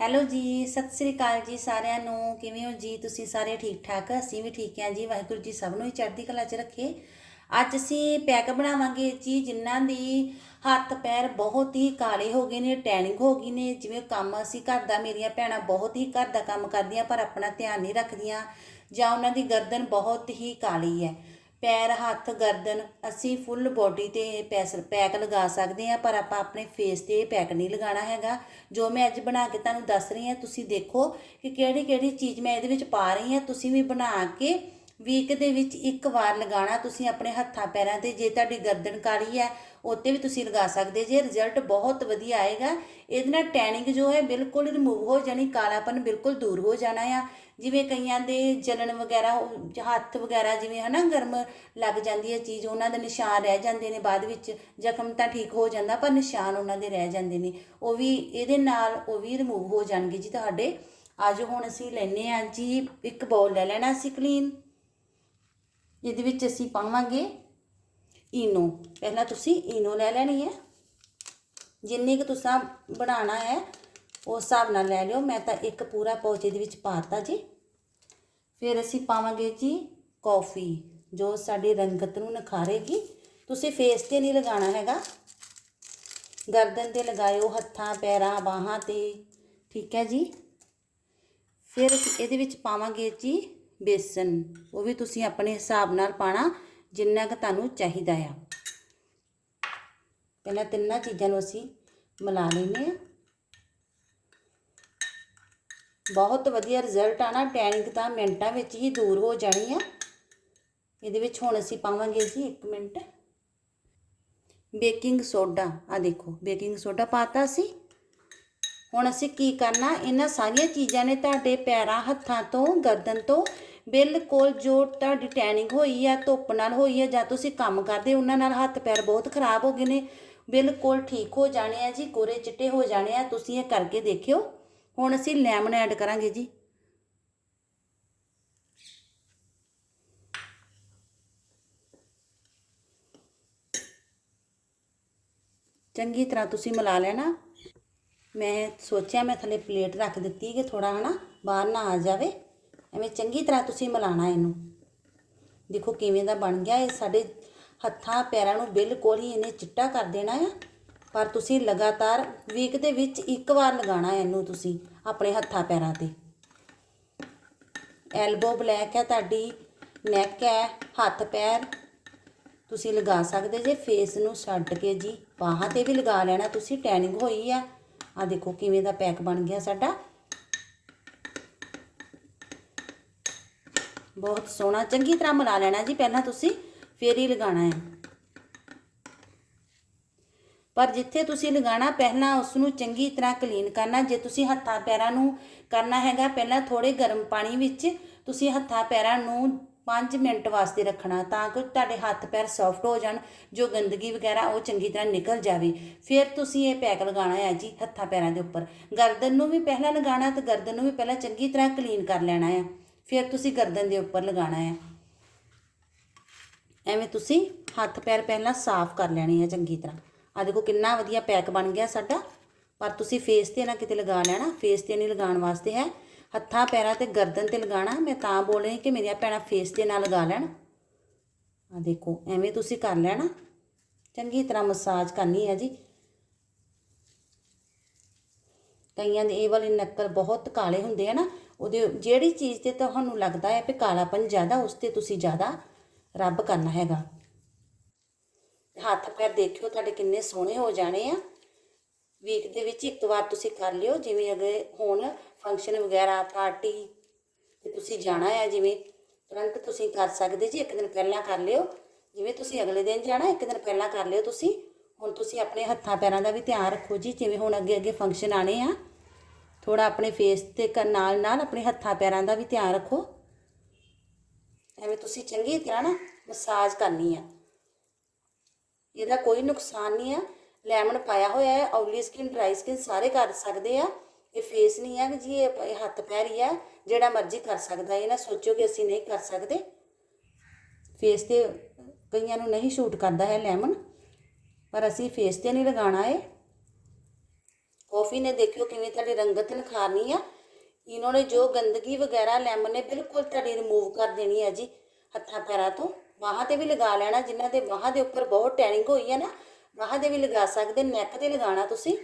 Hello ਜੀ, ਸਤਿ ਸ੍ਰੀ ਅਕਾਲ ਜੀ ਸਾਰਿਆਂ ਨੂੰ। ਕਿਵੇਂ ਹੋ ਜੀ? ਤੁਸੀਂ ਸਾਰੇ ਠੀਕ ਠਾਕ? ਅਸੀਂ ਵੀ ਠੀਕ ਹਾਂ ਜੀ। ਵਾਹਿਗੁਰੂ ਜੀ ਸਭ ਨੂੰ ਹੀ ਚੜ੍ਹਦੀ ਕਲਾ 'ਚ ਰੱਖੇ। ਅੱਜ ਅਸੀਂ ਪੈਕ ਬਣਾਵਾਂਗੇ ਜੀ, ਜਿਨ੍ਹਾਂ ਦੀ ਹੱਥ ਪੈਰ ਬਹੁਤ ਹੀ ਕਾਲੇ ਹੋ ਗਏ ਨੇ, ਟੈਨਿੰਗ ਹੋ ਗਈ ਨੇ। ਜਿਵੇਂ ਕੰਮ ਅਸੀਂ ਘਰ ਦਾ, ਮੇਰੀਆਂ ਭੈਣਾਂ ਬਹੁਤ ਹੀ ਘਰ ਦਾ ਕੰਮ ਕਰਦੀਆਂ, ਪਰ ਆਪਣਾ ਧਿਆਨ ਨਹੀਂ ਰੱਖਦੀਆਂ। ਜਾਂ ਉਹਨਾਂ ਦੀ ਗਰਦਨ ਬਹੁਤ ਹੀ ਕਾਲੀ ਹੈ। ਪੈਰ, ਹੱਥ, ਗਰਦਨ, ਅਸੀਂ ਫੁੱਲ ਬੋਡੀ ਤੇ ਇਹ ਪੈਸ ਪੈਕ ਲਗਾ ਸਕਦੇ ਹਾਂ, ਪਰ ਆਪਾਂ ਆਪਣੇ ਫੇਸ ਤੇ ਇਹ ਪੈਕ ਨਹੀਂ ਲਗਾਉਣਾ ਹੈਗਾ। ਜੋ ਮੈਂ ਅੱਜ ਬਣਾ ਕੇ ਤੁਹਾਨੂੰ ਦੱਸ ਰਹੀ ਹਾਂ, ਤੁਸੀਂ ਦੇਖੋ ਕਿ ਕਿਹੜੀ ਕਿਹੜੀ ਚੀਜ਼ ਮੈਂ ਇਹਦੇ ਵਿੱਚ ਪਾ ਰਹੀ ਹਾਂ, ਤੁਸੀਂ ਵੀ ਬਣਾ ਕੇ ਵੀਕ ਦੇ ਵਿੱਚ ਇੱਕ ਵਾਰ ਲਗਾਉਣਾ ਤੁਸੀਂ ਆਪਣੇ ਹੱਥਾਂ ਪੈਰਾਂ ਤੇ, ਜੇ ਤੁਹਾਡੀ ਗਰਦਨ ਕਾਲੀ ਹੈ, ਉੱਤੇ ਵੀ ਤੁਸੀਂ ਲਗਾ ਸਕਦੇ ਜੇ। ਰਿਜ਼ਲਟ ਬਹੁਤ ਵਧੀਆ ਆਏਗਾ। ਇਹਦੇ ਨਾਲ ਟੈਨਿੰਗ ਜੋ ਹੈ, ਬਿਲਕੁਲ ਰਿਮੂਵ ਹੋ ਜਾਣੀ, ਕਾਲਾਪਨ ਬਿਲਕੁਲ ਦੂਰ ਹੋ ਜਾਣਾ ਆ। ਜਿਵੇਂ ਕਈਆਂ ਦੇ ਜਲਣ ਵਗੈਰਾ, ਹੱਥ ਵਗੈਰਾ ਜਿਵੇਂ ਹਨਾ, ਗਰਮ ਲੱਗ ਜਾਂਦੀ ਹੈ ਚੀਜ਼, ਉਹਨਾਂ ਦੇ ਨਿਸ਼ਾਨ ਰਹਿ ਜਾਂਦੇ ਨੇ ਬਾਅਦ ਵਿੱਚ। ਜ਼ਖਮ ਤਾਂ ਠੀਕ ਹੋ ਜਾਂਦਾ, ਪਰ ਨਿਸ਼ਾਨ ਉਹਨਾਂ ਦੇ ਰਹਿ ਜਾਂਦੇ ਨੇ। ਉਹ ਵੀ, ਇਹਦੇ ਨਾਲ ਉਹ ਵੀ ਰਿਮੂਵ ਹੋ ਜਾਣਗੇ ਜੀ ਤੁਹਾਡੇ। ਅੱਜ ਹੁਣ ਅਸੀਂ ਲੈਨੇ ਆ ਜੀ, ਇੱਕ ਬਾਉਲ ਲੈ ਲੈਣਾ ਅਸੀਂ ਕਲੀਨ ਇਹਦੇ ਵਿੱਚ ਅਸੀਂ ਪਾਵਾਂਗੇ ਈਨੋ। ਪਹਿਲਾਂ ਤੁਸੀਂ ਈਨੋ ਲੈ ਲੈਣੀ ਹੈ। ਜਿੰਨੀ ਕੁ ਤੁਸੀਂ ਬਣਾਉਣਾ ਹੈ, ਉਸ ਹਿਸਾਬ ਨਾਲ ਲੈ ਲਿਓ। ਮੈਂ ਤਾਂ ਇੱਕ ਪੂਰਾ ਪੌਚ ਇਹਦੇ ਵਿੱਚ ਪਾਤਾ ਜੀ। ਫਿਰ ਅਸੀਂ ਪਾਵਾਂਗੇ ਜੀ ਕੌਫੀ, ਜੋ ਸਾਡੀ ਰੰਗਤ ਨੂੰ ਨਿਖਾਰੇਗੀ। ਤੁਸੀਂ ਫੇਸ ਤੇ ਨਹੀਂ ਲਗਾਉਣਾ ਹੈਗਾ। ਗਰਦਨ ਤੇ ਲਗਾਇਓ, ਹੱਥਾਂ, ਪੈਰਾਂ, ਬਾਹਾਂ ਤੇ। ਠੀਕ ਹੈ ਜੀ। ਫਿਰ ਅਸੀਂ ਇਹਦੇ ਵਿੱਚ ਪਾਵਾਂਗੇ ਜੀ ਬੇਸਨ, ਉਹ ਵੀ ਤੁਸੀਂ ਆਪਣੇ ਹਿਸਾਬ ਨਾਲ ਪਾਣਾ ਜਿੰਨਾ ਕੁ ਤੁਹਾਨੂੰ ਚਾਹੀਦਾ ਆ। ਪਹਿਲਾਂ ਤਿੰਨਾਂ ਚੀਜ਼ਾਂ ਨੂੰ ਅਸੀਂ ਮਿਲਾ ਲੈਂਦੇ ਹਾਂ। ਬਹੁਤ ਵਧੀਆ ਰਿਜ਼ਲਟ ਆਣਾ ਟੈਨਿੰਗ ਤਾਂ ਮਿੰਟਾਂ ਵਿੱਚ ਹੀ ਦੂਰ ਹੋ ਜਾਣੀ ਆ। ਇਹਦੇ ਵਿੱਚ ਹੁਣ ਅਸੀਂ ਪਾਵਾਂਗੇ ਜੀ 1 ਮਿੰਟ। ਬੇਕਿੰਗ ਸੋਡਾ ਆ ਦੇਖੋ, ਬੇਕਿੰਗ ਸੋਡਾ ਪਾਤਾ ਸੀ। ਹੁਣ ਅਸੀਂ ਕੀ ਕਰਨਾ, ਇਹਨਾਂ ਸਾਰੀਆਂ ਚੀਜ਼ਾਂ ਨੇ ਤੁਹਾਡੇ ਪੈਰਾਂ, ਹੱਥਾਂ ਤੋਂ, ਗਰਦਨ ਤੋਂ ਬਿਲਕੁਲ ਜੋ ਤੁਹਾਡੀ ਟੈਨਿੰਗ ਹੋਈ ਆ, ਧੁੱਪ ਨਾਲ ਹੋਈ ਆ, ਜਾਂ ਤੁਸੀਂ ਕੰਮ ਕਰਦੇ, ਉਹਨਾਂ ਨਾਲ ਹੱਥ ਪੈਰ ਬਹੁਤ ਖਰਾਬ ਹੋ ਗਏ ਨੇ। ਬਿਲਕੁਲ ਠੀਕ ਹੋ ਜਾਣੇ ਆ ਜੀ, ਗੋਰੇ ਚਿੱਟੇ ਹੋ ਜਾਣੇ ਆ, ਤੁਸੀਂ ਇਹ ਕਰਕੇ ਦੇਖਿਓ। ਹੁਣ ਅਸੀਂ ਲੈਮਨ ਐਡ ਕਰਾਂਗੇ ਜੀ। ਚੰਗੀ ਤਰ੍ਹਾਂ ਤੁਸੀਂ ਮਿਲਾ ਲੈਣਾ। ਮੈਂ ਸੋਚਿਆ ਮੈਂ ਥੱਲੇ ਪਲੇਟ ਰੱਖ ਦਿੱਤੀ ਕਿ ਥੋੜਾ ਹਨਾ, ਬਾਹਰ ਨਾ ਆ ਜਾਵੇ। ਐਵੇਂ ਚੰਗੀ ਤਰ੍ਹਾਂ ਤੁਸੀਂ ਮਿਲਾਣਾ ਇਹਨੂੰ। ਦੇਖੋ ਕਿਵੇਂ ਦਾ ਬਣ ਗਿਆ ਇਹ। ਸਾਡੇ ਹੱਥਾਂ ਪੈਰਾਂ ਨੂੰ ਬਿਲਕੁਲ ਹੀ ਇਹਨੇ ਚਿੱਟਾ ਕਰ ਦੇਣਾ ਆ। ਪਰ ਤੁਸੀਂ ਲਗਾਤਾਰ ਵੀਕ ਦੇ ਵਿੱਚ ਇੱਕ ਵਾਰ ਲਗਾਉਣਾ ਇਹਨੂੰ ਤੁਸੀਂ ਆਪਣੇ ਹੱਥਾਂ ਪੈਰਾਂ ਤੇ। ਐਲਬੋ ਬਲੈਕ ਹੈ ਤੁਹਾਡੀ ਨੈਕ ਹੈ, ਹੱਥ ਪੈਰ। ਤੁਸੀਂ ਲਗਾ ਸਕਦੇ ਜੇ ਫੇਸ ਨੂੰ ਛੱਡ ਕੇ ਜੀ। ਬਾਹਾਂ ਤੇ ਵੀ ਲਗਾ ਲੈਣਾ ਤੁਸੀਂ ਟੈਨਿੰਗ ਹੋਈ ਆ। ਆ ਦੇਖੋ ਕਿਵੇਂ ਦਾ ਪੈਕ ਬਣ ਗਿਆ ਸਾਡਾ। ਬਹੁਤ ਸੋਹਣਾ। ਚੰਗੀ ਤਰ੍ਹਾਂ ਮਿਲਾ ਲੈਣਾ ਜੀ ਪਹਿਲਾਂ ਤੁਸੀਂ, ਫੇਰ ਹੀ ਲਗਾਉਣਾ ਹੈ। ਪਰ ਜਿੱਥੇ ਤੁਸੀਂ ਲਗਾਣਾ ਪਹਿਲਾਂ ਉਸ ਨੂੰ ਚੰਗੀ ਤਰ੍ਹਾਂ ਕਲੀਨ ਕਰਨਾ। ਜੇ ਤੁਸੀਂ ਹੱਥਾਂ ਪੈਰਾਂ ਨੂੰ ਕਰਨਾ ਹੈਗਾ, ਪਹਿਲਾਂ ਥੋੜੇ ਗਰਮ ਪਾਣੀ ਵਿੱਚ ਤੁਸੀਂ ਹੱਥਾਂ ਪੈਰਾਂ ਨੂੰ 5 ਮਿੰਟ ਵਾਸਤੇ ਰੱਖਣਾ, ਤਾਂ ਕਿ ਤੁਹਾਡੇ ਹੱਥ ਪੈਰ ਸੌਫਟ ਹੋ ਜਾਣ, ਜੋ ਗੰਦਗੀ ਵਗੈਰਾ ਉਹ ਚੰਗੀ ਤਰ੍ਹਾਂ ਨਿਕਲ ਜਾਵੇ। ਫਿਰ ਤੁਸੀਂ ਇਹ ਪੈਕ ਲਗਾਉਣਾ ਹੈ ਜੀ ਹੱਥਾਂ ਪੈਰਾਂ ਦੇ ਉੱਪਰ। ਗਰਦਨ ਨੂੰ ਵੀ ਪਹਿਲਾਂ ਲਗਾਉਣਾ ਤੇ ਗਰਦਨ ਨੂੰ ਵੀ ਪਹਿਲਾਂ ਚੰਗੀ ਤਰ੍ਹਾਂ ਕਲੀਨ ਕਰ ਲੈਣਾ ਹੈ। ਫਿਰ ਤੁਸੀਂ ਗਰਦਨ ਦੇ ਉੱਪਰ ਲਗਾਉਣਾ ਹੈ। ਐਵੇਂ ਤੁਸੀਂ ਹੱਥ ਪੈਰ ਪਹਿਲਾਂ ਸਾਫ਼ ਕਰ ਲੈਣੇ ਆ ਚੰਗੀ ਤਰ੍ਹਾਂ। ਆ ਦੇਖੋ ਕਿੰਨਾ ਵਧੀਆ ਪੈਕ ਬਣ ਗਿਆ ਸਾਡਾ। ਪਰ ਤੁਸੀਂ ਫੇਸ ਤੇ ਨਾ ਕਿਤੇ ਲਗਾ ਲੈਣਾ। ਫੇਸ ਤੇ ਨਹੀਂ ਲਗਾਉਣ ਵਾਸਤੇ ਹੈ। ਹੱਥਾਂ ਪੈਰਾਂ ਤੇ ਗਰਦਨ ਤੇ ਲਗਾਉਣਾ। ਮੈਂ ਤਾਂ ਬੋਲ ਰਹੀ ਕਿ ਮੇਰੀਆਂ ਭੈਣਾਂ ਫੇਸ ਤੇ ਨਾ ਲਗਾ ਲੈਣ। ਆ ਦੇਖੋ, ਐਵੇਂ ਤੁਸੀਂ ਕਰ ਲੈਣਾ। ਚੰਗੀ ਤਰ੍ਹਾਂ ਮਸਾਜ ਕਰਨੀ ਹੈ ਜੀ। ਕਈਆਂ ਦੇ ਇਹ ਵਾਲੇ ਨੱਕਲ ਬਹੁਤ ਕਾਲੇ ਹੁੰਦੇ ਆ ਨਾ। ਉਹਦੇ ਜਿਹੜੀ ਚੀਜ਼ ਤੇ ਤੁਹਾਨੂੰ ਲੱਗਦਾ ਹੈ ਕਿ ਕਾਲਾਪਨ ਜ਼ਿਆਦਾ, ਉਸ ਤੇ ਤੁਸੀਂ ਜ਼ਿਆਦਾ ਰੱਬ ਕਰਨਾ ਹੈਗਾ। ਹੱਥ ਪੈਰ ਦੇਖਿਓ, ਤੁਹਾਡੇ ਕਿੰਨੇ ਸੋਹਣੇ ਹੋ ਜਾਣੇ ਆ। ਵੀਕ ਦੇ ਵਿੱਚ ਇੱਕ ਵਾਰ ਤੁਸੀਂ ਕਰ ਲਿਓ, ਜਿਵੇਂ ਅਗੇ ਹੁਣ ਫੰਕਸ਼ਨ ਵਗੈਰਾ ਪਾਰਟੀ ਤੇ ਤੁਸੀਂ ਜਾਣਾ ਹੈ ਜਿਵੇਂ ਤੁਰੰਤ ਤੁਸੀਂ ਕਰ ਸਕਦੇ ਜੀ, ਇੱਕ ਦਿਨ ਪਹਿਲਾਂ ਕਰ ਲਿਓ। ਜਿਵੇਂ ਤੁਸੀਂ ਅਗਲੇ ਦਿਨ ਜਾਣਾ, ਇੱਕ ਦਿਨ ਪਹਿਲਾਂ ਕਰ ਲਿਓ ਤੁਸੀਂ। ਹੁਣ ਤੁਸੀਂ ਆਪਣੇ ਹੱਥਾਂ ਪੈਰਾਂ ਦਾ ਵੀ ਧਿਆਨ ਰੱਖੋ ਜੀ, ਜਿਵੇਂ ਹੁਣ ਅੱਗੇ ਅੱਗੇ ਫੰਕਸ਼ਨ ਆਣੇ ਆ। ਥੋੜਾ ਆਪਣੇ ਫੇਸ ਤੇ ਕ- ਨਾਲ ਨਾਲ ਆਪਣੇ ਹੱਥਾਂ ਪੈਰਾਂ ਦਾ ਵੀ ਧਿਆਨ ਰੱਖੋ। ਐਵੇਂ ਤੁਸੀਂ ਚੰਗੀ ਤਰ੍ਹਾਂ ਨਾ ਮਸਾਜ ਕਰਨੀ ਆ। ਇਹਦਾ ਕੋਈ ਨੁਕਸਾਨ ਨਹੀਂ ਆ। ਲੈਮਨ ਪਾਇਆ ਹੋਇਆ ਹੈ ਆਇਲੀ ਸਕਿਨ ਡਰਾਈ ਸਕਿਨ ਸਾਰੇ ਕਰ ਸਕਦੇ ਆ। ਇਹ ਫੇਸ ਨਹੀਂ ਆ ਕਿ ਜੀ, ਇਹ ਇਹ ਹੱਥ ਪੈਰ ਹੀ ਆ, ਜਿਹੜਾ ਮਰਜ਼ੀ ਕਰ ਸਕਦਾ। ਇਹ ਨਾ ਸੋਚੋ ਕਿ ਅਸੀਂ ਨਹੀਂ ਕਰ ਸਕਦੇ। ਫੇਸ ਤੇ ਕਈਆਂ ਨੂੰ ਨਹੀਂ ਸ਼ੂਟ ਕਰਦਾ ਹੈ ਲੈਮਨ ਪਰ ਅਸੀਂ ਫੇਸ ਤੇ ਨਹੀਂ ਲਗਾਉਣਾ ਹੈ ਕੌਫੀ ਨੇ ਦੇਖਿਓ ਕਿਵੇਂ ਤੁਹਾਡੀ ਰੰਗਤ ਨਿਖਾਰਨੀ ਆ। ਇਹਨਾਂ ਨੇ ਜੋ ਗੰਦਗੀ ਵਗੈਰਾ ਲੈਮਨ ਨੇ ਬਿਲਕੁਲ ਤੁਹਾਡੀ ਰਿਮੂਵ ਕਰ ਦੇਣੀ ਹੈ ਜੀ ਹੱਥਾਂ ਪੈਰਾਂ ਤੋਂ। ਬਾਹਾਂ ਤੇ ਵੀ ਲਗਾ ਲੈਣਾ, ਜਿਨ੍ਹਾਂ ਦੇ ਬਾਹਾਂ ਦੇ ਉੱਪਰ ਬਹੁਤ ਟੈਨਿੰਗ ਹੋਈ ਹੈ ਨਾ, ਬਾਹਾਂ ਦੇ ਵੀ ਲਗਾ ਸਕਦੇ ਨੈਕ ਤੇ ਲਗਾਉਣਾ ਤੁਸੀਂ।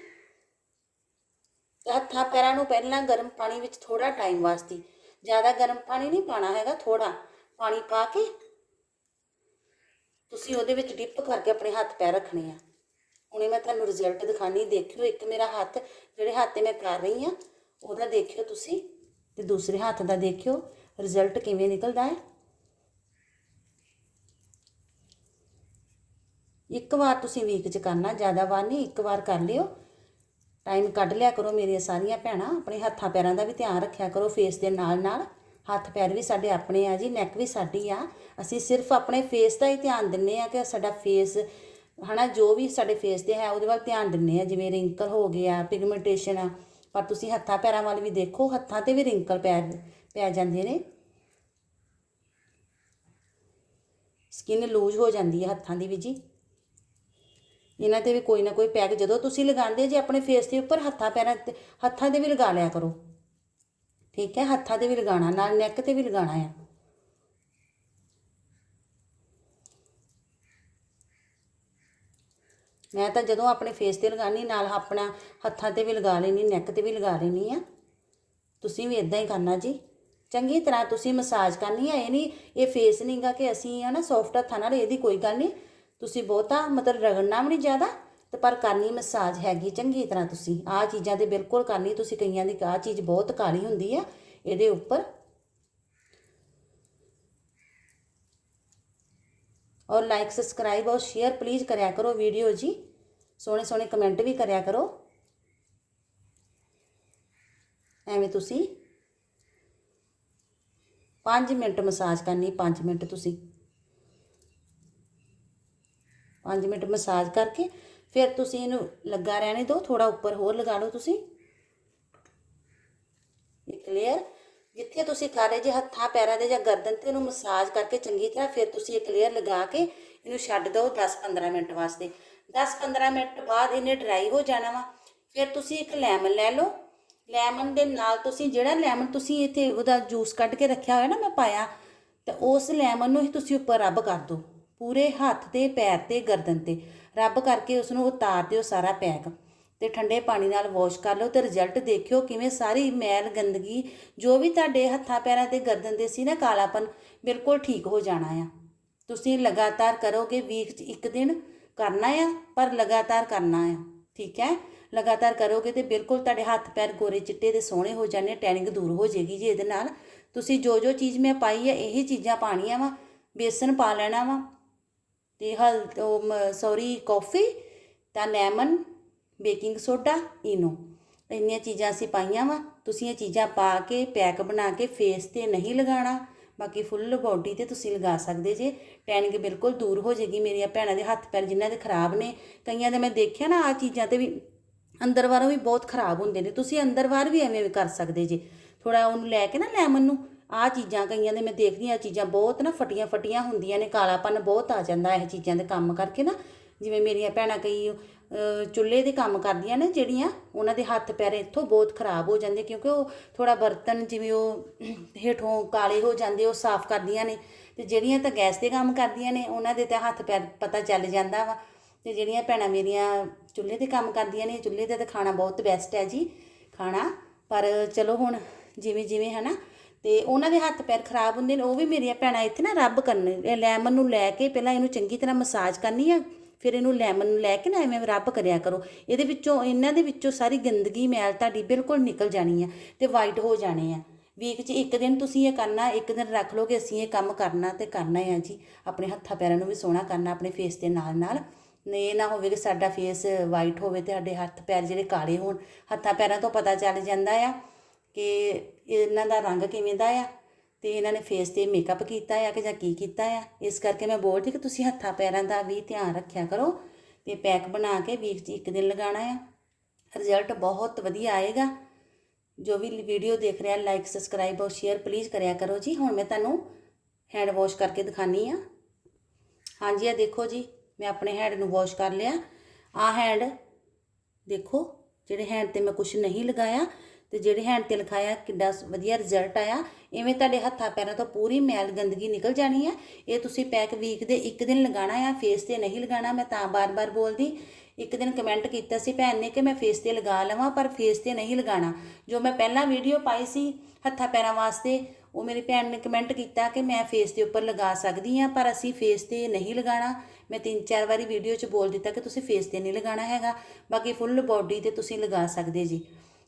ਹੱਥਾਂ ਪੈਰਾਂ ਨੂੰ ਪਹਿਲਾਂ ਗਰਮ ਪਾਣੀ ਵਿੱਚ ਥੋੜਾ ਟਾਈਮ ਵਾਸਤੇ। ਜ਼ਿਆਦਾ ਗਰਮ ਪਾਣੀ ਨਹੀਂ ਪਾਣਾ ਹੈਗਾ ਥੋੜਾ ਪਾਣੀ ਪਾ ਕੇ ਤੁਸੀਂ ਉਹਦੇ ਵਿੱਚ ਡਿਪ ਕਰਕੇ ਆਪਣੇ ਹੱਥ ਪੈਰ ਰੱਖਣੇ ਆ। ਹੁਣੇ ਮੈਂ ਤੁਹਾਨੂੰ ਰਿਜ਼ਲਟ ਦਿਖਾਣੀ ਦੇਖਿਓ, ਇੱਕ ਮੇਰਾ ਹੱਥ, ਜਿਹੜੇ ਹੱਥ ਤੇ ਮੈਂ ਕਰ ਰਹੀ ਆ ਉਹਦਾ ਦੇਖਿਓ ਤੁਸੀਂ ਤੇ ਦੂਸਰੇ ਹੱਥ ਦਾ ਦੇਖਿਓ ਰਿਜ਼ਲਟ ਕਿਵੇਂ ਨਿਕਲਦਾ ਹੈ। ਇੱਕ ਵਾਰ ਤੁਸੀਂ ਵੀਕ ਚ ਕਰਨਾ, ਜ਼ਿਆਦਾ ਵਾਰ ਨਹੀਂ, ਇੱਕ ਵਾਰ ਕਰ ਲਿਓ। ਟਾਈਮ ਕੱਢ ਲਿਆ ਕਰੋ ਮੇਰੀਆਂ ਸਾਰੀਆਂ ਭੈਣਾਂ, ਆਪਣੇ ਹੱਥਾਂ ਪੈਰਾਂ ਦਾ ਵੀ ਧਿਆਨ ਰੱਖਿਆ ਕਰੋ ਫੇਸ ਦੇ ਨਾਲ ਨਾਲ ਹੱਥ ਪੈਰ ਵੀ ਸਾਡੇ ਆਪਣੇ ਆ ਜੀ ਨੈਕ ਵੀ ਸਾਡੀ ਆ। ਅਸੀਂ ਸਿਰਫ ਆਪਣੇ ਫੇਸ ਦਾ ਹੀ ਧਿਆਨ ਦਿੰਨੇ ਆ ਕਿ ਸਾਡਾ ਫੇਸ ਹਨਾ, ਜੋ ਵੀ ਸਾਡੇ ਫੇਸ ਤੇ ਹੈ, ਉਹਦੇ ਵੱਲ ਧਿਆਨ ਦਿੰਨੇ ਆ ਜਿਵੇਂ ਰਿੰਕਲ ਹੋ ਗਿਆ ਪਿਗਮੈਂਟੇਸ਼ਨ ਆ। ਪਰ ਤੁਸੀਂ ਹੱਥਾਂ ਪੈਰਾਂ ਵੱਲ ਵੀ ਦੇਖੋ, ਹੱਥਾਂ ਤੇ ਵੀ ਰਿੰਕਲ ਪੈ ਪੈ ਜਾਂਦੇ ਨੇ। ਸਕਿਨ ਲੂਜ਼ ਹੋ ਜਾਂਦੀ ਹੈ ਹੱਥਾਂ ਦੀ ਵੀ ਜੀ। ਇਹਨਾਂ ਤੇ ਵੀ ਕੋਈ ਨਾ ਕੋਈ ਪੈਕ, ਜਦੋਂ ਤੁਸੀਂ ਲਗਾਉਂਦੇ ਜੇ ਆਪਣੇ ਫੇਸ ਦੇ ਉੱਪਰ ਹੱਥਾਂ ਪੈਰਾਂ ਤੇ, ਹੱਥਾਂ ਤੇ ਵੀ ਲਗਾ ਲਿਆ ਕਰੋ। ਠੀਕ ਹੈ, ਹੱਥਾਂ ਤੇ ਵੀ ਲਗਾਉਣਾ, ਨਾਲ ਨੈਕ ਤੇ ਵੀ ਲਗਾਉਣਾ ਆ। ਮੈਂ ਤਾਂ ਜਦੋਂ ਆਪਣੇ ਫੇਸ ਤੇ ਲਗਾਨੀ, ਨਾਲ ਆਪਣਾ ਹੱਥਾਂ ਤੇ ਵੀ ਲਗਾ ਲੈਣੀ ਨੈਕ ਤੇ ਵੀ ਲਗਾ ਲੈਣੀ ਆ। ਤੁਸੀਂ ਵੀ ਇਦਾਂ ਹੀ ਕਰਨਾ ਜੀ। ਚੰਗੀ ਤਰ੍ਹਾਂ ਤੁਸੀਂ ਮਸਾਜ ਕਰਨੀ ਆ, ਇਹ ਨਹੀਂ ਇਹ ਫੇਸ ਨਹੀਂਗਾ ਕਿ ਅਸੀਂ ਆ ਨਾ ਸੌਫਟ ਹੱਥਾਂ ਨਾਲ, ਇਹਦੀ ਕੋਈ ਗੱਲ ਨਹੀਂ ਤੁਸੀਂ ਬਹੁਤਾ ਮਤਲਬ ਰਗੜਨਾ ਵੀ ਨਹੀਂ ਜ਼ਿਆਦਾ, ਤੇ ਪਰ ਕਰਨੀ ਮਸਾਜ ਹੈਗੀ ਚੰਗੀ ਤਰ੍ਹਾਂ ਤੁਸੀਂ। ਆਹ ਚੀਜ਼ਾਂ ਤੇ ਬਿਲਕੁਲ ਕਰਨੀ, ਤੁਸੀਂ ਕਈਆਂ ਦੀ, ਆਹ ਚੀਜ਼ ਬਹੁਤ ਕਾਲੀ ਹੁੰਦੀ ਆ, ਇਹਦੇ ਉੱਪਰ ਔਰ ਲਾਈਕ ਸਬਸਕ੍ਰਾਈਬ ਔਰ ਸ਼ੇਅਰ ਪਲੀਜ਼ ਕਰਿਆ ਕਰੋ ਵੀਡੀਓ ਜੀ। ਸੋਹਣੇ ਸੋਹਣੇ ਕਮੈਂਟ ਵੀ ਕਰਿਆ ਕਰੋ। ਐਵੇਂ ਤੁਸੀਂ 5 ਮਿੰਟ ਮਸਾਜ ਕਰਨੀ 5 ਮਿੰਟ ਤੁਸੀਂ। 5 ਮਿੰਟ ਮਸਾਜ ਕਰਕੇ ਫਿਰ ਤੁਸੀਂ ਇਹਨੂੰ ਲੱਗਾ ਰਹਿਣੇ ਦਿਓ ਥੋੜਾ ਉੱਪਰ ਹੋਰ ਲਗਾ ਲਓ ਤੁਸੀਂ। ਇੱਕ ਲੇਅਰ ਜਿੱਥੇ ਤੁਸੀਂ ਥਾਰੇ ਜੇ ਹੱਥਾਂ ਪੈਰਾਂ ਦੇ ਜਾਂ ਗਰਦਨ ਤੇ ਉਹਨੂੰ ਮਸਾਜ ਕਰਕੇ ਚੰਗੀ ਤਰ੍ਹਾਂ ਫਿਰ ਤੁਸੀਂ ਇੱਕ ਲੇਅਰ ਲਗਾ ਕੇ ਇਹਨੂੰ ਛੱਡ ਦਿਓ 10-15 ਮਿੰਟ ਵਾਸਤੇ। 10-15 ਮਿੰਟ ਬਾਅਦ ਇਹਨੇ ਡਰਾਈ ਹੋ ਜਾਣਾ ਵਾ। ਫਿਰ ਤੁਸੀਂ ਇੱਕ ਲੈਮਨ ਲੈ ਲਓ। ਲੈਮਨ ਦੇ ਨਾਲ ਤੁਸੀਂ ਜਿਹੜਾ ਲੈਮਨ ਤੁਸੀਂ ਇੱਥੇ ਉਹਦਾ ਜੂਸ ਕੱਢ ਕੇ ਰੱਖਿਆ ਹੋਇਆ ਨਾ ਮੈਂ ਪਾਇਆ, ਤੇ ਉਸ ਲੈਮਨ ਨੂੰ ਹੀ ਤੁਸੀਂ ਉੱਪਰ ਰੱਬ ਕਰ ਦਿਓ। ਪੂਰੇ ਹੱਥ ਤੇ, ਪੈਰ ਤੇ, ਗਰਦਨ ਤੇ। ਰੱਬ ਕਰਕੇ ਉਸ ਨੂੰ ਉਤਾਰ ਦਿਓ ਸਾਰਾ ਪੈਕ। ਤੇ ਠੰਡੇ ਪਾਣੀ ਨਾਲ ਵਾਸ਼ ਕਰ ਲਓ ਤੇ ਰਿਜ਼ਲਟ ਦੇਖਿਓ ਕਿਵੇਂ ਸਾਰੀ ਮੈਲ ਗੰਦਗੀ, ਜੋ ਵੀ ਤੁਹਾਡੇ ਹੱਥਾਂ ਪੈਰਾਂ ਤੇ ਗਰਦਨ ਦੇ ਸੀ ਨਾ ਕਾਲਾਪਨ, ਬਿਲਕੁਲ ਠੀਕ ਹੋ ਜਾਣਾ ਆ। ਤੁਸੀਂ ਲਗਾਤਾਰ ਕਰੋਗੇ ਵੀਕ 'ਚ ਇੱਕ ਦਿਨ, ਕਰਨਾ ਆ, ਪਰ ਲਗਾਤਾਰ ਕਰਨਾ ਆ, ਠੀਕ ਹੈ? ਲਗਾਤਾਰ ਕਰੋਗੇ ਤੇ ਬਿਲਕੁਲ ਤੁਹਾਡੇ ਹੱਥ ਪੈਰ ਗੋਰੇ ਚਿੱਟੇ ਤੇ ਸੋਹਣੇ ਹੋ ਜਾਣੇ ਟੈਨਿੰਗ ਦੂਰ ਹੋ ਜਾਏਗੀ ਜੀ ਇਹਦੇ ਨਾਲ। ਤੁਸੀਂ ਜੋ ਜੋ ਚੀਜ਼ ਮੈਂ ਪਾਈ ਹੈ ਇਹੀ ਚੀਜ਼ਾਂ ਪਾਣੀਆਂ ਵਾ, ਬੇਸਨ ਪਾ ਲੈਣਾ ਵਾ, ਤੇ ਹਲ ਸੌਰੀ ਕਾਫੀ ਤਾਂ ਲੈਮਨ ਬੇਕਿੰਗ ਸੋਡਾ ਇਨੋ ਇੰਨੀਆਂ ਚੀਜ਼ਾਂ ਅਸੀਂ ਪਾਈਆਂ ਵਾ। ਤੁਸੀਂ ਇਹ ਚੀਜ਼ਾਂ ਪਾ ਕੇ, ਪੈਕ ਬਣਾ ਕੇ ਫੇਸ ਤੇ ਨਹੀਂ ਲਗਾਉਣਾ। ਬਾਕੀ ਫੁੱਲ ਬਾਡੀ ਤੇ ਤੁਸੀਂ ਲਗਾ ਸਕਦੇ ਜੇ। ਟੈਨਿੰਗ ਬਿਲਕੁਲ ਦੂਰ ਹੋ ਜਾਏਗੀ ਮੇਰੀਆਂ ਭੈਣਾਂ ਦੇ ਹੱਥ ਪੈਰ, ਜਿਨ੍ਹਾਂ ਦੇ ਖਰਾਬ ਨੇ। ਕਈਆਂ ਦੇ ਮੈਂ ਦੇਖਿਆ ਨਾ ਆ ਚੀਜ਼ਾਂ ਤੇ ਵੀ ਅੰਦਰ ਵਾਰੋਂ ਵੀ ਬਹੁਤ ਖਰਾਬ ਹੁੰਦੇ ਨੇ। ਤੁਸੀਂ ਅੰਦਰ ਵਾਰ ਵੀ ਐਵੇਂ ਵੀ ਕਰ ਸਕਦੇ ਜੇ। ਥੋੜਾ ਉਹਨੂੰ ਲੈ ਕੇ ਨਾ ਲੈਮਨ ਨੂੰ। ਆ ਚੀਜ਼ਾਂ ਕਈਆਂ ਦੇ ਮੈਂ ਦੇਖਦੀ ਆ ਚੀਜ਼ਾਂ ਬਹੁਤ ਨਾ ਫਟੀਆਂ ਫਟੀਆਂ ਹੁੰਦੀਆਂ ਨੇ। ਕਾਲਾਪਨ ਬਹੁਤ ਆ ਜਾਂਦਾ, ਇਹ ਚੀਜ਼ਾਂ ਦੇ ਕੰਮ ਕਰਕੇ ਨਾ। ਜਿਵੇਂ ਮੇਰੀਆਂ ਭੈਣਾਂ ਕਈ ਚੁੱਲ੍ਹੇ ਦੇ ਕੰਮ ਕਰਦੀਆਂ ਨੇ ਜਿਹੜੀਆਂ, ਉਹਨਾਂ ਦੇ ਹੱਥ ਪੈਰ ਇੱਥੋਂ ਬਹੁਤ ਖਰਾਬ ਹੋ ਜਾਂਦੇ ਕਿਉਂਕਿ ਉਹ ਥੋੜਾ ਬਰਤਨ ਜਿਵੇਂ ਉਹ ਹੇਠੋਂ ਕਾਲੇ ਹੋ ਜਾਂਦੇ, ਉਹ ਸਾਫ਼ ਕਰਦੀਆਂ ਨੇ। ਤੇ ਜਿਹੜੀਆਂ ਤਾਂ ਗੈਸ ਦੇ ਕੰਮ ਕਰਦੀਆਂ ਨੇ, ਉਹਨਾਂ ਦੇ ਤਾਂ ਹੱਥ ਪੈਰ ਪਤਾ ਚੱਲ ਜਾਂਦਾ ਵਾ। ਤੇ ਜਿਹੜੀਆਂ ਭੈਣਾਂ ਮੇਰੀਆਂ ਚੁੱਲ੍ਹੇ ਤੇ ਕੰਮ ਕਰਦੀਆਂ ਨੇ, ਚੁੱਲ੍ਹੇ ਤੇ ਤਾਂ ਖਾਣਾ ਬਹੁਤ ਬੈਸਟ ਹੈ ਜੀ, ਖਾਣਾ। ਪਰ ਚਲੋ ਹੁਣ ਜਿਵੇਂ ਜਿਵੇਂ ਹਨਾ, ਤੇ ਉਹਨਾਂ ਦੇ ਹੱਥ ਪੈਰ ਖਰਾਬ ਹੁੰਦੇ ਨੇ, ਉਹ ਵੀ ਮੇਰੀਆਂ ਭੈਣਾਂ ਇੱਥੇ ਨਾ ਰੱਬ ਕਰਨ ਲੈਮਨ ਨੂੰ ਲੈ ਕੇ ਪਹਿਲਾਂ ਇਹਨੂੰ ਚੰਗੀ ਤਰ੍ਹਾਂ ਮਸਾਜ ਕਰਨੀ ਆ। ਫਿਰ ਇਹਨੂੰ ਲੈਮਨ ਨੂੰ ਲੈ ਕੇ ਨਾ ਐਵੇਂ ਰੱਬ ਕਰਿਆ ਕਰੋ। ਇਹਦੇ ਵਿੱਚੋਂ, ਇਹਨਾਂ ਦੇ ਵਿੱਚੋਂ ਸਾਰੀ ਗੰਦਗੀ, ਮੈਲ ਤੁਹਾਡੀ ਬਿਲਕੁਲ ਨਿਕਲ ਜਾਣੀ ਆ ਤੇ ਵਾਈਟ ਹੋ ਜਾਣੇ ਆ। ਵੀਕ 'ਚ ਇੱਕ ਦਿਨ ਤੁਸੀਂ ਇਹ ਕਰਨਾ, ਇੱਕ ਦਿਨ ਰੱਖ ਲਓ ਕਿ ਅਸੀਂ ਇਹ ਕੰਮ ਕਰਨਾ ਤੇ ਕਰਨਾ ਹੈ ਜੀ। ਆਪਣੇ ਹੱਥਾਂ ਪੈਰਾਂ ਨੂੰ ਵੀ ਸੋਹਣਾ ਕਰਨਾ, ਆਪਣੇ ਫੇਸ ਦੇ ਨਾਲ ਨਾਲ। ਨੇ ਇਹ ਨਾ ਹੋਵੇ ਕਿ ਸਾਡਾ ਫੇਸ ਵਾਈਟ ਹੋਵੇ ਤੇ ਸਾਡੇ ਹੱਥ ਪੈਰ ਜਿਹੜੇ ਕਾਲੇ ਹੋਣ। ਹੱਥਾਂ ਪੈਰਾਂ ਤੋਂ ਪਤਾ ਚੱਲ ਜਾਂਦਾ ਆ ਕਿ ਇਹਨਾਂ ਦਾ ਰੰਗ ਕਿਵੇਂ ਦਾ ਆ। ਤੇ ਇਹਨਾਂ ਨੇ ਫੇਸ ਤੇ ਮੇਕਅਪ ਕੀਤਾ ਆ ਕਿ ਜਾਂ ਕੀ ਕੀਤਾ ਆ? ਇਸ ਕਰਕੇ ਮੈਂ ਬੋਲਦੀ ਕਿ ਤੁਸੀਂ ਹੱਥਾਂ ਪੈਰਾਂ ਦਾ ਵੀ ਧਿਆਨ ਰੱਖਿਆ ਕਰੋ ਤੇ ਪੈਕ ਬਣਾ ਕੇ ਵੀਕ 'ਚ ਇੱਕ ਦਿਨ ਲਗਾਉਣਾ ਆ। ਰਿਜ਼ਲਟ ਬਹੁਤ ਵਧੀਆ ਆਏਗਾ। ਜੋ ਵੀ ਵੀਡੀਓ ਦੇਖ ਰਿਹਾ ਲਾਈਕ ਸਬਸਕ੍ਰਾਈਬ ਔਰ ਸ਼ੇਅਰ ਪਲੀਜ਼ ਕਰਿਆ ਕਰੋ ਜੀ। ਹੁਣ ਮੈਂ ਤੁਹਾਨੂੰ ਹੈਂਡ ਵਾਸ਼ ਕਰਕੇ ਦਿਖਾਨੀ ਆ ਹਾਂਜੀ ਆ ਦੇਖੋ ਜੀ, ਮੈਂ ਆਪਣੇ ਹੈਂਡ ਨੂੰ ਵਾਸ਼ ਕਰ ਲਿਆ। ਆ ਹੈਂਡ ਦੇਖੋ, ਜਿਹੜੇ ਹੈਂਡ ਤੇ ਮੈਂ ਕੁਝ ਨਹੀਂ ਲਗਾਇਆ। ਤੇ ਜਿਹੜੇ ਹੈਂਡ ਤੇ ਲਿਖਾਇਆ ਕਿੱਡਾ ਵਧੀਆ ਰਿਜ਼ਲਟ ਆਇਆ। ਇਵੇਂ ਤੁਹਾਡੇ ਹੱਥਾਂ ਪੈਰਾਂ ਤੋਂ ਪੂਰੀ ਮੈਲ ਗੰਦਗੀ ਨਿਕਲ ਜਾਣੀ ਹੈ। ਇਹ ਤੁਸੀਂ ਪੈਕ ਵੀਕ ਦੇ ਇੱਕ ਦਿਨ ਲਗਾਉਣਾ ਆ ਫੇਸ ਤੇ ਨਹੀਂ ਲਗਾਉਣਾ, ਮੈਂ ਤਾਂ ਬਾਰ-ਬਾਰ ਬੋਲਦੀ। ਇੱਕ ਦਿਨ ਕਮੈਂਟ ਕੀਤਾ ਸੀ ਭੈਣ ਨੇ ਕਿ ਮੈਂ ਫੇਸ ਤੇ ਲਗਾ ਲਵਾਂ, ਪਰ ਫੇਸ ਤੇ ਨਹੀਂ ਲਗਾਉਣਾ। ਜੋ ਮੈਂ ਪਹਿਲਾਂ ਵੀਡੀਓ ਪਾਈ ਸੀ ਹੱਥਾਂ ਪੈਰਾਂ ਵਾਸਤੇ, ਉਹ ਮੇਰੀ ਭੈਣ ਨੇ ਕਮੈਂਟ ਕੀਤਾ ਕਿ ਮੈਂ ਫੇਸ ਦੇ ਉੱਪਰ ਲਗਾ ਸਕਦੀ ਹਾਂ, ਪਰ ਅਸੀਂ ਫੇਸ ਤੇ ਨਹੀਂ ਲਗਾਉਣਾ। ਮੈਂ ਤਿੰਨ ਚਾਰ ਵਾਰੀ ਵੀਡੀਓ 'ਚ ਬੋਲ ਦਿੱਤਾ ਕਿ ਤੁਸੀਂ ਫੇਸ ਤੇ ਨਹੀਂ ਲਗਾਉਣਾ ਹੈਗਾ। ਬਾਕੀ ਫੁੱਲ ਬਾਡੀ ਤੇ ਤੁਸੀਂ ਲਗਾ ਸਕਦੇ ਜੀ।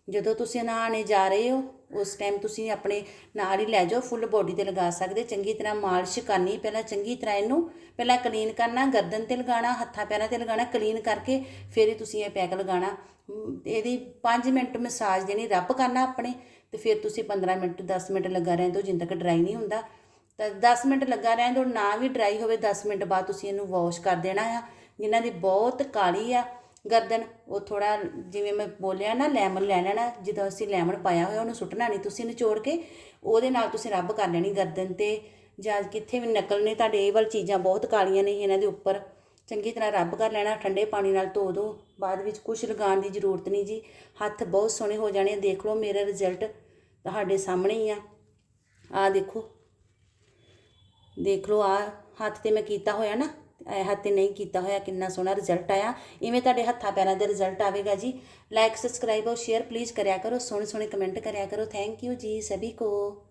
ਜਦੋਂ ਤੁਸੀਂ ਨਹਾਉਣੇ ਜਾ ਰਹੇ ਹੋ, ਉਸ ਟਾਈਮ ਤੁਸੀਂ ਆਪਣੇ ਨਾਲ ਹੀ ਲੈ ਜਾਓ ਫੁੱਲ ਬੋਡੀ ਤੇ ਲਗਾ ਸਕਦੇ, ਚੰਗੀ ਤਰ੍ਹਾਂ ਮਾਲਿਸ਼ ਕਰਨੀ, ਪਹਿਲਾਂ ਚੰਗੀ ਤਰ੍ਹਾਂ ਇਹਨੂੰ ਪਹਿਲਾਂ ਕਲੀਨ ਕਰਨਾ, ਗਰਦਨ ਤੇ ਲਗਾਉਣਾ, ਹੱਥਾਂ ਪੈਰਾਂ ਤੇ ਲਗਾਉਣਾ ਕਲੀਨ ਕਰਕੇ ਫਿਰ ਹੀ ਤੁਸੀਂ ਇਹ ਪੈਕ ਲਗਾਉਣਾ। ਇਹਦੀ 5 ਮਿੰਟ ਮਸਾਜ ਦੇਣੀ, ਰੱਬ ਕਰਨਾ ਆਪਣੇ, ਤੇ ਫਿਰ ਤੁਸੀਂ 15 ਮਿੰਟ 10 ਮਿੰਟ ਲੱਗਾ ਰਹਿਣ ਦਿਓ, ਜਿੰਨ ਤੱਕ ਡਰਾਈ ਨਹੀਂ ਹੁੰਦਾ। ਤਾਂ 10 ਮਿੰਟ ਲੱਗਾ ਰਹਿਣ ਦਿਓ, ਨਾ ਵੀ ਡਰਾਈ ਹੋਵੇ 10 ਮਿੰਟ ਬਾਅਦ ਤੁਸੀਂ ਇਹਨੂੰ ਵਾਸ਼ ਕਰ ਦੇਣਾ ਆ। ਜਿਨ੍ਹਾਂ ਦੀ ਬਹੁਤ ਕਾਲੀ ਆ ਗਰਦਨ, ਉਹ ਥੋੜਾ ਜਿਵੇਂ ਮੈਂ ਬੋਲਿਆ ਨਾ, ਲੈਮਨ ਲੈ ਲੈਣਾ, ਜਦੋਂ ਅਸੀਂ ਲੈਮਨ ਪਾਇਆ ਹੋਇਆ ਉਹਨੂੰ ਸੁੱਟਣਾ ਨਹੀਂ, ਤੁਸੀਂ ਨਿਚੋੜ ਕੇ ਉਹਦੇ ਨਾਲ ਤੁਸੀਂ ਰੱਬ ਕਰ ਲੈਣੀ ਗਰਦਨ ਤੇ। ਜਾਂ ਕਿੱਥੇ ਵੀ ਨਕਲ ਨੇ, ਤੁਹਾਡੇ ਇਹ ਵਾਲ ਚੀਜ਼ਾਂ ਬਹੁਤ ਕਾਲੀਆਂ ਨੇ ਇਹਨਾਂ ਦੇ ਉੱਪਰ। ਚੰਗੀ ਤਰ੍ਹਾਂ ਰੱਬ ਕਰ ਲੈਣਾ, ਠੰਡੇ ਪਾਣੀ ਨਾਲ ਧੋ ਦਿਓ ਬਾਅਦ ਵਿੱਚ ਕੁਝ ਲਗਾਉਣ ਦੀ ਜ਼ਰੂਰਤ ਨਹੀਂ ਜੀ। ਹੱਥ ਬਹੁਤ ਸੋਹਣੇ ਹੋ ਜਾਣੇ, ਦੇਖ ਲਓ ਮੇਰਾ ਰਿਜ਼ਲਟ ਤੁਹਾਡੇ ਸਾਹਮਣੇ ਹੀ ਆ। ਆ ਦੇਖੋ, ਦੇਖ ਲਓ ਆ ਹੱਥ ਤੇ ਮੈਂ ਕੀਤਾ ਹੋਇਆ ਨਾ ਹੱਥ ਤੇ ਨਹੀਂ ਕੀਤਾ ਹੋਇਆ, ਕਿੰਨਾ ਸੋਹਣਾ ਰਿਜ਼ਲਟ ਆਇਆ। ਇਵੇਂ ਤੁਹਾਡੇ ਹੱਥਾਂ ਪੈਰਾਂ ਦੇ ਰਿਜ਼ਲਟ ਆਵੇਗਾ ਜੀ। ਲਾਈਕ ਸਬਸਕ੍ਰਾਈਬ ਔਰ ਸ਼ੇਅਰ ਪਲੀਜ਼ ਕਰਿਆ ਕਰੋ ਸੋਹਣੇ ਸੋਹਣੇ ਕਮੈਂਟ ਕਰਿਆ ਕਰੋ। ਥੈਂਕ ਯੂ ਜੀ, ਸਭੀ ਕੋ।